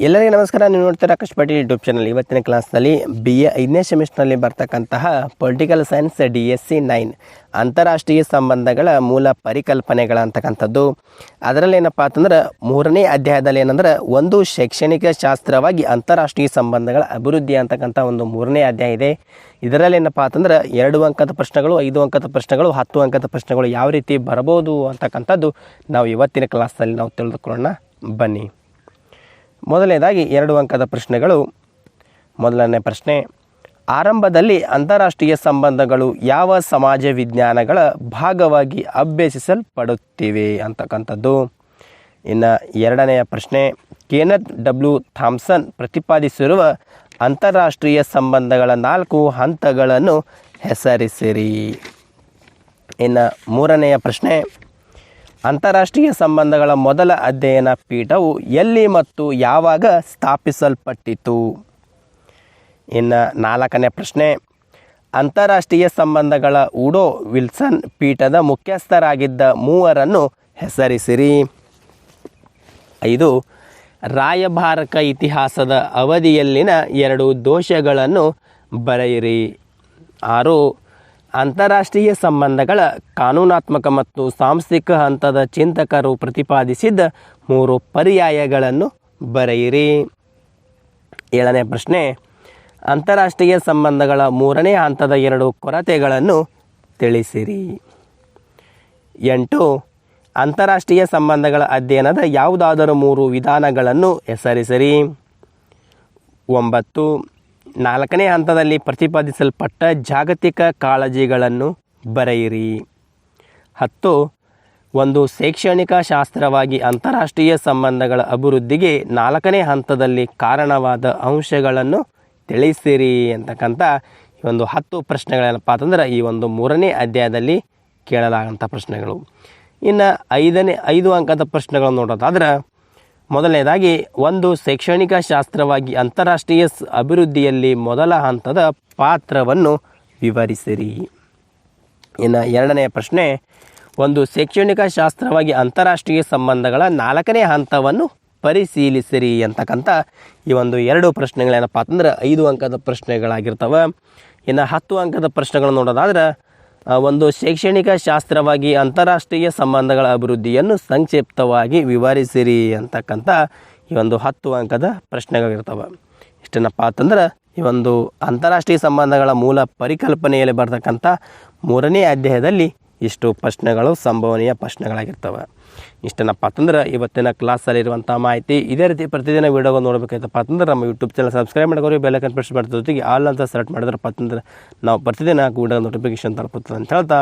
ಎಲ್ಲರಿಗೂ ನಮಸ್ಕಾರ. ನೀವು ನೋಡ್ತೀರಾ ಪಾಟೀಲ್ ಯೂಟ್ಯೂಬ್ ಚಾನಲ್ ಇವತ್ತಿನ ಕ್ಲಾಸ್ನಲ್ಲಿ ಬಿ ಎ ಐದನೇ ಸೆಮಿಸ್ಟರ್ನಲ್ಲಿ ಬರ್ತಕ್ಕಂತಹ political science D S C nine ಅಂತಾರಾಷ್ಟ್ರೀಯ ಸಂಬಂಧಗಳ ಮೂಲ ಪರಿಕಲ್ಪನೆಗಳ ಅಂತಕ್ಕಂಥದ್ದು ಅದರಲ್ಲಿ ಏನಪ್ಪ ಅಂತಂದ್ರೆ ಮೂರನೇ ಅಧ್ಯಾಯದಲ್ಲಿ ಏನಂದ್ರೆ ಒಂದು ಶೈಕ್ಷಣಿಕ ಶಾಸ್ತ್ರವಾಗಿ ಅಂತಾರಾಷ್ಟ್ರೀಯ ಸಂಬಂಧಗಳ ಅಭಿವೃದ್ಧಿ ಅಂತಕ್ಕಂಥ ಒಂದು ಮೂರನೇ ಅಧ್ಯಾಯ ಇದೆ. ಇದರಲ್ಲಿ ಏನಪ್ಪ ಅಂತಂದ್ರೆ ಎರಡು ಅಂಕದ ಪ್ರಶ್ನೆಗಳು, ಐದು ಅಂಕದ ಪ್ರಶ್ನೆಗಳು, ಹತ್ತು ಅಂಕದ ಪ್ರಶ್ನೆಗಳು ಯಾವ ರೀತಿ ಬರಬಹುದು ಅಂತಕ್ಕಂಥದ್ದು ನಾವು ಇವತ್ತಿನ ಕ್ಲಾಸ್ನಲ್ಲಿ ನಾವು ತಿಳಿದುಕೊಳ್ಳೋಣ. ಬನ್ನಿ. ಮೊದಲನೇದಾಗಿ ಎರಡು ಅಂಕದ ಪ್ರಶ್ನೆಗಳು. ಮೊದಲನೇ ಪ್ರಶ್ನೆ, ಆರಂಭದಲ್ಲಿ ಅಂತಾರಾಷ್ಟ್ರೀಯ ಸಂಬಂಧಗಳು ಯಾವ ಸಮಾಜ ವಿಜ್ಞಾನಗಳ ಭಾಗವಾಗಿ ಅಭ್ಯಸಿಸಲ್ಪಡುತ್ತಿವೆ ಅಂತಕ್ಕಂಥದ್ದು. ಇನ್ನು ಎರಡನೆಯ ಪ್ರಶ್ನೆ, ಕೆನತ್ ಡಬ್ಲ್ಯೂ ಥಾಮ್ಸನ್ ಪ್ರತಿಪಾದಿಸಿರುವ ಅಂತಾರಾಷ್ಟ್ರೀಯ ಸಂಬಂಧಗಳ ನಾಲ್ಕು ಹಂತಗಳನ್ನು ಹೆಸರಿಸಿರಿ. ಇನ್ನು ಮೂರನೆಯ ಪ್ರಶ್ನೆ ಅಂತಾರಾಷ್ಟ್ರೀಯ ಸಂಬಂಧಗಳ ಮೊದಲ ಅಧ್ಯಯನ ಪೀಠವು ಎಲ್ಲಿ ಮತ್ತು ಯಾವಾಗ ಸ್ಥಾಪಿಸಲ್ಪಟ್ಟಿತು? ಇನ್ನು ನಾಲ್ಕನೇ ಪ್ರಶ್ನೆ. ಅಂತಾರಾಷ್ಟ್ರೀಯ ಸಂಬಂಧಗಳ ಉಡೋ ವಿಲ್ಸನ್ ಪೀಠದ ಮುಖ್ಯಸ್ಥರಾಗಿದ್ದ ಮೂವರನ್ನು ಹೆಸರಿಸಿರಿ. ಐದು. ರಾಯಭಾರಕ ಇತಿಹಾಸದ ಅವಧಿಯಲ್ಲಿನ ಎರಡು ದೋಷಗಳನ್ನು ಬರೆಯಿರಿ. ಆರು. ಅಂತಾರಾಷ್ಟ್ರೀಯ ಸಂಬಂಧಗಳ ಕಾನೂನಾತ್ಮಕ ಮತ್ತು ಸಾಂಸ್ಥಿಕ ಹಂತದ ಚಿಂತಕರು ಪ್ರತಿಪಾದಿಸಿದ ಮೂರು ಪರ್ಯಾಯಗಳನ್ನು ಬರೆಯಿರಿ. ಏಳನೇ ಪ್ರಶ್ನೆ, ಅಂತಾರಾಷ್ಟ್ರೀಯ ಸಂಬಂಧಗಳ ಮೂರನೇ ಹಂತದ ಎರಡು ಕೊರತೆಗಳನ್ನು ತಿಳಿಸಿರಿ. ಎಂಟು, ಅಂತಾರಾಷ್ಟ್ರೀಯ ಸಂಬಂಧಗಳ ಅಧ್ಯಯನದ ಯಾವುದಾದರೂ ಮೂರು ವಿಧಾನಗಳನ್ನು ಹೆಸರಿಸಿರಿ. ಒಂಬತ್ತು ನಾಲ್ಕನೇ ಹಂತದಲ್ಲಿ ಪ್ರತಿಪಾದಿಸಲ್ಪಟ್ಟ ಜಾಗತಿಕ ಕಾಳಜಿಗಳನ್ನು ಬರೆಯಿರಿ. ಹತ್ತು, ಒಂದು ಶೈಕ್ಷಣಿಕ ಶಾಸ್ತ್ರವಾಗಿ ಅಂತಾರಾಷ್ಟ್ರೀಯ ಸಂಬಂಧಗಳ ಅಭಿವೃದ್ಧಿಗೆ ನಾಲ್ಕನೇ ಹಂತದಲ್ಲಿ ಕಾರಣವಾದ ಅಂಶಗಳನ್ನು ತಿಳಿಸಿರಿ ಅಂತಕ್ಕಂಥ ಈ ಒಂದು ಹತ್ತು ಪ್ರಶ್ನೆಗಳೇನಪ್ಪ ಅಂತಂದ್ರೆ ಈ ಒಂದು ಮೂರನೇ ಅಧ್ಯಾಯದಲ್ಲಿ ಕೇಳಲಾಗಂಥ ಪ್ರಶ್ನೆಗಳು. ಇನ್ನು ಐದನೇ, ಐದು ಅಂಕದ ಪ್ರಶ್ನೆಗಳನ್ನು ನೋಡೋದಾದ್ರೆ ಮೊದಲನೇದಾಗಿ, ಒಂದು ಶೈಕ್ಷಣಿಕ ಶಾಸ್ತ್ರವಾಗಿ ಅಂತಾರಾಷ್ಟ್ರೀಯ ಅಭಿವೃದ್ಧಿಯಲ್ಲಿ ಮೊದಲ ಹಂತದ ಪಾತ್ರವನ್ನು ವಿವರಿಸಿರಿ. ಇನ್ನು ಎರಡನೆಯ ಪ್ರಶ್ನೆ, ಒಂದು ಶೈಕ್ಷಣಿಕ ಶಾಸ್ತ್ರವಾಗಿ ಅಂತಾರಾಷ್ಟ್ರೀಯ ಸಂಬಂಧಗಳ ನಾಲ್ಕನೇ ಹಂತವನ್ನು ಪರಿಶೀಲಿಸಿರಿ ಅಂತಕ್ಕಂಥ ಈ ಒಂದು ಎರಡು ಪ್ರಶ್ನೆಗಳೇನಪ್ಪ ಅಂತಂದ್ರೆ ಐದು ಅಂಕದ ಪ್ರಶ್ನೆಗಳಾಗಿರ್ತವೆ. ಇನ್ನು ಹತ್ತು ಅಂಕದ ಪ್ರಶ್ನೆಗಳನ್ನು ನೋಡೋದಾದ್ರೆ ಒಂದು ಶೈಕ್ಷಣಿಕ ಶಾಸ್ತ್ರವಾಗಿ ಅಂತಾರಾಷ್ಟ್ರೀಯ ಸಂಬಂಧಗಳ ಅಭಿವೃದ್ಧಿಯನ್ನು ಸಂಕ್ಷಿಪ್ತವಾಗಿ ವಿವರಿಸಿರಿ ಅಂತಕ್ಕಂಥ ಈ ಒಂದು ಹತ್ತು ಅಂಕದ ಪ್ರಶ್ನೆಗಳಿರ್ತವೆ. ಇಷ್ಟೇನಪ್ಪ ಅಂತಂದ್ರೆ, ಈ ಒಂದು ಅಂತಾರಾಷ್ಟ್ರೀಯ ಸಂಬಂಧಗಳ ಮೂಲ ಪರಿಕಲ್ಪನೆಯಲ್ಲಿ ಬರ್ತಕ್ಕಂಥ ಮೂರನೇ ಅಧ್ಯಾಯದಲ್ಲಿ ಇಷ್ಟು ಪ್ರಶ್ನೆಗಳು, ಸಂಭವನೀಯ ಪ್ರಶ್ನೆಗಳಾಗಿರ್ತವೆ. ಇಷ್ಟೇನಪ್ಪ ಅಂತಂದ್ರೆ ಇವತ್ತಿನ ಕ್ಲಾಸಲ್ಲಿರುವಂಥ ಮಾಹಿತಿ. ಇದೇ ರೀತಿ ಪ್ರತಿದಿನ ವೀಡಿಯೋಗಳು ನೋಡಬೇಕಾಯ್ತಪ್ಪ ಅಂತಂದ್ರೆ ನಮ್ಮ ಯೂಟ್ಯೂಬ್ ಚಾನಲ್ ಸಬ್ಸ್ಕ್ರೈಬ್ ಮಾಡ್ಕೋರಿ ಬೆಲ್ಲೈಕನ್ ಪ್ರೆಸ್ ಮಾಡಿದ ಜೊತೆಗೆ ಆಲ್ ಅಂತ ಸೆಲೆಕ್ಟ್ ಮಾಡಿದ್ರಪ್ಪ ಅಂತಂದ್ರೆ ನಾವು ಪ್ರತಿದಿನ ವೀಡಿಯೋ ನೋಟಿಫಿಕೇಶನ್ ತಲುಪುತ್ತದೆ ಅಂತ ಹೇಳ್ತಾ